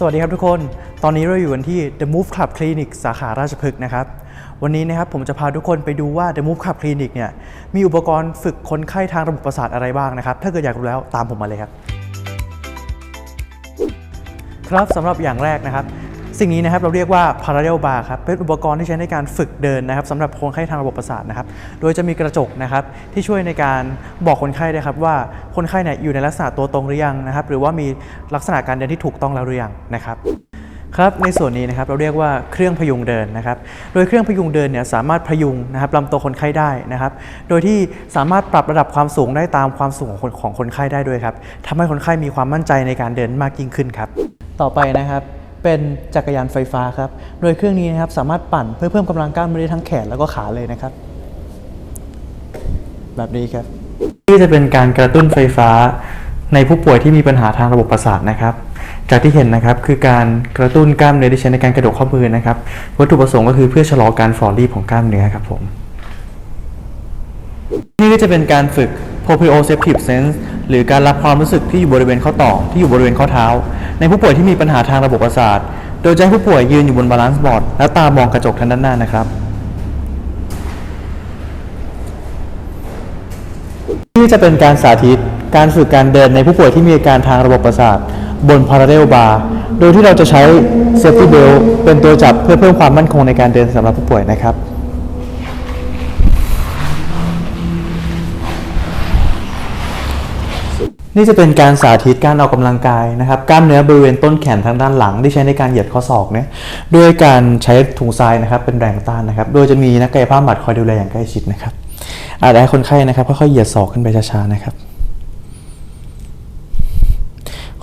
สวัสดีครับทุกคน ตอนนี้เราอยู่กันที่ The Move Club Clinic สาขาราชพฤกษ์นะครับ วันนี้นะครับผมจะพาทุกคนไปดูว่า The Move Club Clinic เนี่ย มีอุปกรณ์ฝึกคนไข้ทางระบบประสาทอะไรบ้างนะครับ ถ้าเกิดอยากรู้แล้วตามผมมาเลยครับ ครับสำหรับอย่างแรกนะครับ สิ่งนี้นะครับเราเรียกว่า parallel bar ครับเป็นอุปกรณ์ที่ใช้ในการฝึกเดินนะครับสำหรับคนไข้ทางระบบประสาทนะครับโดยจะมีกระจกนะครับที่ช่วยในการบอกคนไข้ได้ครับว่าคนไข้เนี่ยอยู่ในลักษณะตัวตรงหรือยังนะครับหรือว่ามีลักษณะการเดินที่ถูกต้องแล้วหรือยังนะครับครับในส่วนนี้นะครับเราเรียกว่าเครื่องพยุงเดินนะครับ โดยเครื่องพยุงเดินเนี่ยสามารถพยุงนะครับลำตัวคนไข้ได้นะครับ โดยที่สามารถปรับระดับความสูงได้ตามความสูงของคนของคนไข้ได้ด้วยครับทำให้คนไข้มีความมั่นใจในการเดินมากยิ่งขึ้นครับ ต่อไปนะครับ เป็นจักรยานไฟฟ้าครับ โดยเครื่องนี้นะครับสามารถปั่นเพื่อเพิ่มกำลังกล้ามเนื้อทั้งแขนแล้วก็ขาเลยนะครับ แบบนี้ครับที่จะเป็นการกระตุ้นไฟฟ้าในผู้ป่วยที่มีปัญหาทางระบบประสาทนะครับ จากที่เห็นนะครับคือการกระตุ้นกล้ามเนื้อที่ใช้ในการกระดกข้อมือนะครับ วัตถุประสงค์ก็คือเพื่อชะลอการฝ่อรีบของกล้ามเนื้อครับผม นี่ก็จะเป็นการฝึก proprioceptive sense หรือการรับความรู้สึกที่อยู่บริเวณข้อต่อที่อยู่บริเวณข้อเท้า ในผู้ป่วยที่มีปัญหาทางระบบประสาท โดยจะให้ผู้ป่วยยืนอยู่บนบาลานซ์บอร์ดแล้วตามองกระจกทางด้านหน้านะครับนี่จะเป็นการสาธิตการฝึกการเดินในผู้ป่วยที่มีอาการทางระบบประสาท บน parallel bar โดยที่เราจะใช้ safety belt เป็นตัวจับเพื่อเพิ่มความมั่นคงในการเดินสำหรับผู้ป่วยนะครับ นี่จะเป็นการสาธิตการออกกำลังกายนะครับกล้ามเนื้อบริเวณต้นแขนทางด้านหลัง ที่ใช้ในการเหยียดข้อศอกเนี่ยด้วยการใช้ถุงทรายนะครับเป็นแรงต้านนะครับ โดยจะมีนักกายภาพบำบัดคอยดูแลอย่างใกล้ชิดนะครับอาจจะให้คนไข้นะครับค่อยๆเหยียดศอกขึ้นไปช้าๆนะครับ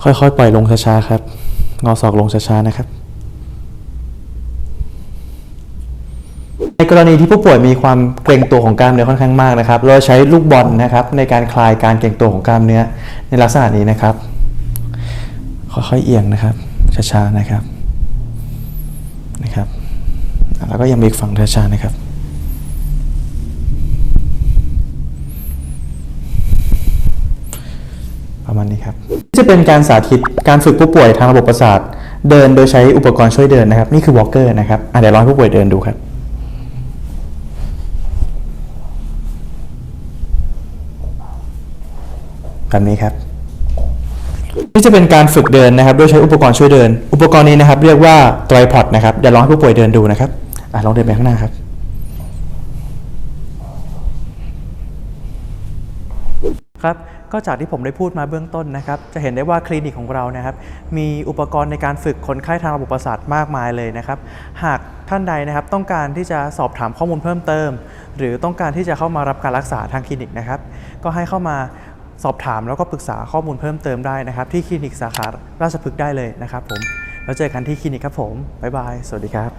ค่อยๆปล่อยลงช้าๆครับงอศอกลงช้าๆนะครับ ในกรณีที่ผู้ป่วยมีความเกรงตัวของกล้ามเนื้อค่อนข้างมากนะครับ เราใช้ลูกบอลนะครับในการคลายการเกรงตัวของกล้ามเนื้อในลักษณะนี้นะครับ ค่อยๆเอียงนะครับช้าๆนะครับนะครับแล้วก็ยังมีอีกฝั่งช้าๆนะครับประมาณนี้ครับนี่จะเป็นการสาธิตการฝึกผู้ป่วยทางระบบประสาทเดินโดยใช้อุปกรณ์ช่วยเดินนะครับ นี่คือวอล์กเกอร์นะครับเดี๋ยวลองผู้ป่วยเดินดูครับ แบบนี้ครับนี่จะเป็นการฝึกเดินนะครับ โดยใช้อุปกรณ์ช่วยเดิน อุปกรณ์นี้นะครับ เรียกว่าไตรพอดนะครับเดี๋ยวลองให้ผู้ป่วยเดินดูนะครับอะลองเดินไปข้างหน้าครับ ครับก็จากที่ผมได้พูดมาเบื้องต้นนะครับ จะเห็นได้ว่าคลินิกของเรานะครับ มีอุปกรณ์ในการฝึกคนไข้ทางระบบประสาทมากมายเลยนะครับ หากท่านใดนะครับ ต้องการที่จะสอบถามข้อมูลเพิ่มเติม หรือต้องการที่จะเข้ามารับการรักษาทางคลินิกนะครับ ก็ให้เข้ามา สอบถามแล้วก็ปรึกษาข้อมูลเพิ่มเติมได้นะครับ ที่คลินิกสาขาราชพฤกษ์ได้เลยนะครับผม แล้วเจอกันที่คลินิกครับผม บ๊ายบาย สวัสดีครับ